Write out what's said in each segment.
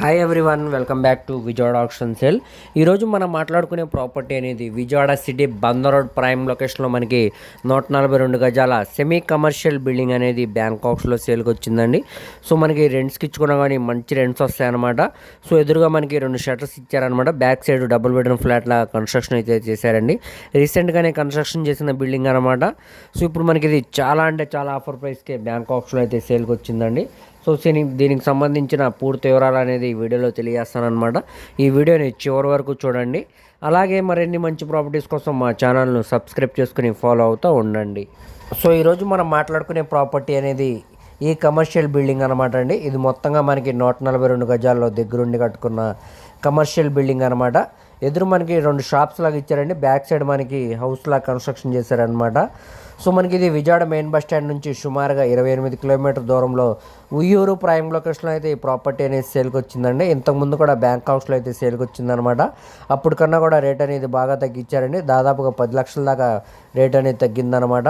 Hi everyone welcome back to Vijayawada option sale ఈరోజు మనం మాట్లాడుకునే ప్రాపర్టీ అనేది Vijayawada city Bandar road prime లొకేషన్లో మనకి నూట నలభై రెండు గజాల సెమీ కమర్షియల్ బిల్డింగ్ అనేది బ్యాంకాక్స్లో సేల్కి వచ్చిందండి. సో మనకి రెంట్స్కి ఇచ్చుకున్నా కానీ మంచి రెంట్స్ వస్తాయన్నమాట. సో ఎదురుగా మనకి రెండు షటర్స్ ఇచ్చారనమాట బ్యాక్ సైడ్ డబుల్ బెడ్రూమ్ ఫ్లాట్ల కన్స్ట్రక్షన్ అయితే చేశారండి. రీసెంట్గానే కన్స్ట్రక్షన్ చేసిన బిల్డింగ్ అనమాట సో ఇప్పుడు మనకి ఇది చాలా అంటే చాలా ఆఫర్ ప్రైస్కే బ్యాంకాక్స్లో అయితే సేల్కి వచ్చిందండి. సో దీని దీనికి సంబంధించిన పూర్తి వివరాలు అనేది ఈ వీడియోలో తెలియజేస్తానమాట ఈ వీడియోని చివరి వరకు చూడండి. అలాగే మరిన్ని మంచి ప్రాపర్టీస్ కోసం మా ఛానల్ను సబ్స్క్రైబ్ చేసుకుని ఫాలో అవుతూ ఉండండి. సో ఈరోజు మనం మాట్లాడుకునే ప్రాపర్టీ అనేది ఈ కమర్షియల్ బిల్డింగ్ అనమాట అండి. ఇది మొత్తంగా మనకి నూట నలభై రెండు గజాల్లో దగ్గరుండి కట్టుకున్న కమర్షియల్ బిల్డింగ్ అనమాట ఎదురు మనకి రెండు షాప్స్ లాగా ఇచ్చారండి. బ్యాక్ సైడ్ మనకి హౌస్ లాగా కన్స్ట్రక్షన్ చేశారనమాట సో మనకి ఇది విజయవాడ మెయిన్ బస్ స్టాండ్ నుంచి సుమారుగా ఇరవై ఎనిమిది కిలోమీటర్ దూరంలో ఉయ్యూరు ప్రైమ్ లొకేషన్లో అయితే ఈ ప్రాపర్టీ అనేది సేల్కి వచ్చిందండి. ఇంతకుముందు కూడా బ్యాంక్ హౌస్లో అయితే సేల్కి వచ్చిందనమాట అప్పుడు కన్నా కూడా రేట్ అనేది బాగా తగ్గించారండి. దాదాపుగా పది లక్షల దాకా రేట్ అనేది తగ్గిందనమాట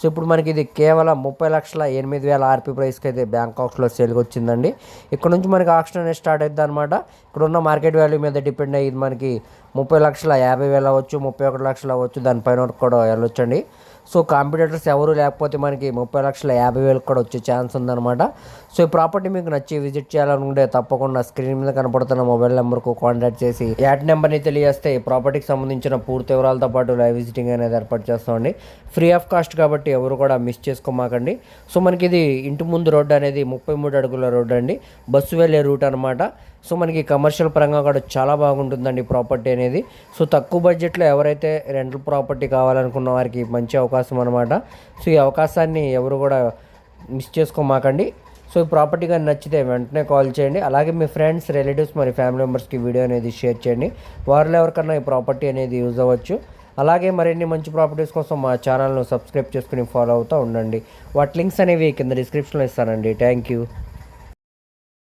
సో ఇప్పుడు మనకి ఇది కేవలం ముప్పై లక్షల ఎనిమిది వేల ఆర్పీ ప్రైస్కి అయితే బ్యాంకాక్స్లో సేల్కి వచ్చిందండి. ఇక్కడ నుంచి మనకి ఆక్షన్ అనేది స్టార్ట్ అవుతుంది అనమాట ఇక్కడ ఉన్న మార్కెట్ వాల్యూ మీద డిపెండ్ అయ్యి మనకి ముప్పై లక్షల యాభై వేలు అవ్వచ్చు ముప్పై ఒకటి లక్షలు అవ్వచ్చు దానిపైన కూడా వెళ్ళొచ్చండి. సో కాంపిటేటర్స్ ఎవరు లేకపోతే మనకి ముప్పై లక్షల యాభై వేలకు కూడా వచ్చే ఛాన్స్ ఉందన్నమాట. సో ఈ ప్రాపర్టీ మీకు నచ్చి విజిట్ చేయాలనుకుంటే తప్పకుండా స్క్రీన్ మీద కనపడుతున్న మొబైల్ నెంబర్కు కాంటాక్ట్ చేసి యాడ్ నెంబర్ని తెలియజేస్తే ఈ ప్రాపర్టీకి సంబంధించిన పూర్తి వివరాలతో పాటు లైవ్ విజిటింగ్ అనేది ఏర్పాటు చేస్తామండి. ఫ్రీ ఆఫ్ కాస్ట్ కాబట్టి ఎవరు కూడా మిస్ చేసుకోమాకండి. సో మనకి ఇది ఇంటి ముందు రోడ్డు అనేది ముప్పై మూడు అడుగుల రోడ్డు అండి. బస్సు వెళ్ళే రూట్ అనమాట సో మనకి కమర్షియల్ పరంగా కూడా చాలా బాగుంటుందండి ప్రాపర్టీ అనేది. సో తక్కువ బడ్జెట్లో ఎవరైతే రెంటల్ ప్రాపర్టీ కావాలనుకున్న వారికి మంచి అవకాశం అవకాశం అనమాట సో ఈ అవకాశాన్ని ఎవరు కూడా మిస్ చేసుకోమాకండి. సో ఈ ప్రాపర్టీ కానీ నచ్చితే వెంటనే కాల్ చేయండి. అలాగే మీ ఫ్రెండ్స్ రిలేటివ్స్ మరి ఫ్యామిలీ మెంబర్స్కి వీడియో అనేది షేర్ చేయండి. వారిలో ఎవరికన్నా ఈ ప్రాపర్టీ అనేది యూజ్ అవ్వచ్చు. అలాగే మరిన్ని మంచి ప్రాపర్టీస్ కోసం మా ఛానల్ను సబ్స్క్రైబ్ చేసుకుని ఫాలో అవుతూ ఉండండి. వాటి లింక్స్ అనేవి కింద డిస్క్రిప్షన్లో ఇస్తానండి. Thank you.